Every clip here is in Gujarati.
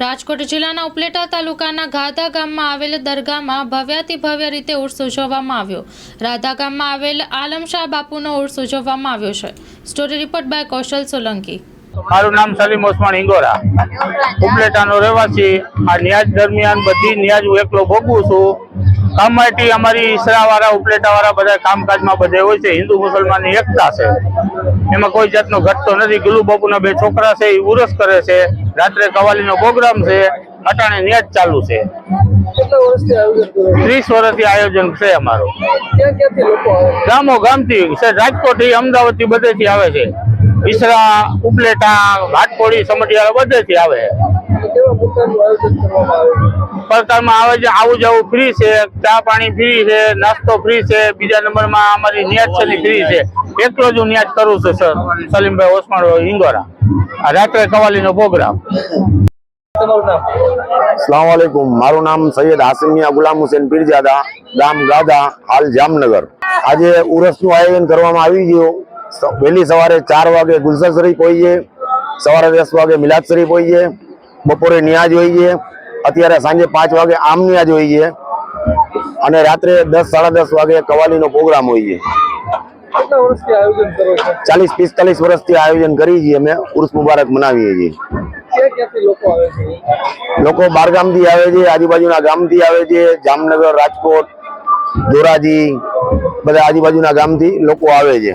રાજકોટ જિલ્લાના ઉપલેટા તાલુકાના ગાધા ગામમાં આવેલ દરગાહમાં ભવ્યાતિ ભવ્ય રીતે ઉર્સ ઉજવવામાં આવ્યો. રાધા ગામમાં આવેલ આલમશાહ બાપુનો ઉર્સ ઉજવવામાં આવ્યો છે. Story report by Kaushal Solanki. મારું નામ સલીમ ઓસમાન ઇંગોરા ઉપલેટાનો રહેવાસી. આ ન્યાજ દરમિયાન બધી ન્યાજ હું એકલો ભોગવું છું. કમિટી અમારી ઈસરાવાળા, ઉપલેટાવાળા બધા કામકાજમાં બધે હોય છે. હિન્દુ, મુસલમાનની એકતા છે. એમાં કોઈ જાતનો ઘટતો નથી. ગુલુ બાપુના બે છોકરા છે એ ઉરસ કરે છે. રાત્રે કવાલીનો પ્રોગ્રામ છે. અટાણે ન્યાજ ચાલુ છે. ત્રીસ વર્ષથી આયોજન છે અમારું? ગામો ગામથી. રાજકોટથી અમદાવાદથી બધેથી આવે છે. ઈસરા ઉપલેટા ઘાટકોડી સમટિયાળા બધેથી આવે. છે કરવામાં આવે છે, આવે જવું ફ્રી છે, ચા પાણી ફ્રી છે, નાસ્તો ફ્રી છે, બીજા નંબરમાં અમારી ન્યાજ છે ફ્રી છે. એટલો જ હું કરું છું, સર. સલીમભાઈ ઓસમાણ ઇંગોરા રાત્રે કવાલીનો પ્રોગ્રામ મારું નામ સૈયદ હાસિમિયા ગુલામ હુસેન પીરજાદા, ગામ ગાદા હાલ જામનગર. આજે ઉરસનું આયોજન કરવામાં આવી ગયું. વહેલી સવારે ચાર વાગે ગુલશન શરીફ હોઈએ, સવારે દસ વાગે મિલાદ શરીફ હોઈએ બપોરે ન્યાજ હોય છે અત્યારે સાંજે પાંચ વાગે આમ ન્યાજ હોય છે અને રાત્રે દસ સાડા દસ વાગે કવાલીનો પ્રોગ્રામ હોય કરો છો? ચાલીસ પિસ્તાલીસ વર્ષથી આયોજન કરીએ છીએ અમે. ઉર્સ મુબારક મનાવીએ છીએ. લોકો બારગામથી આવે છે આજુબાજુના ગામથી આવે છે જામનગર રાજકોટ ધોરાજી બધા આજુબાજુના ગામથી લોકો આવે છે.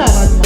não mas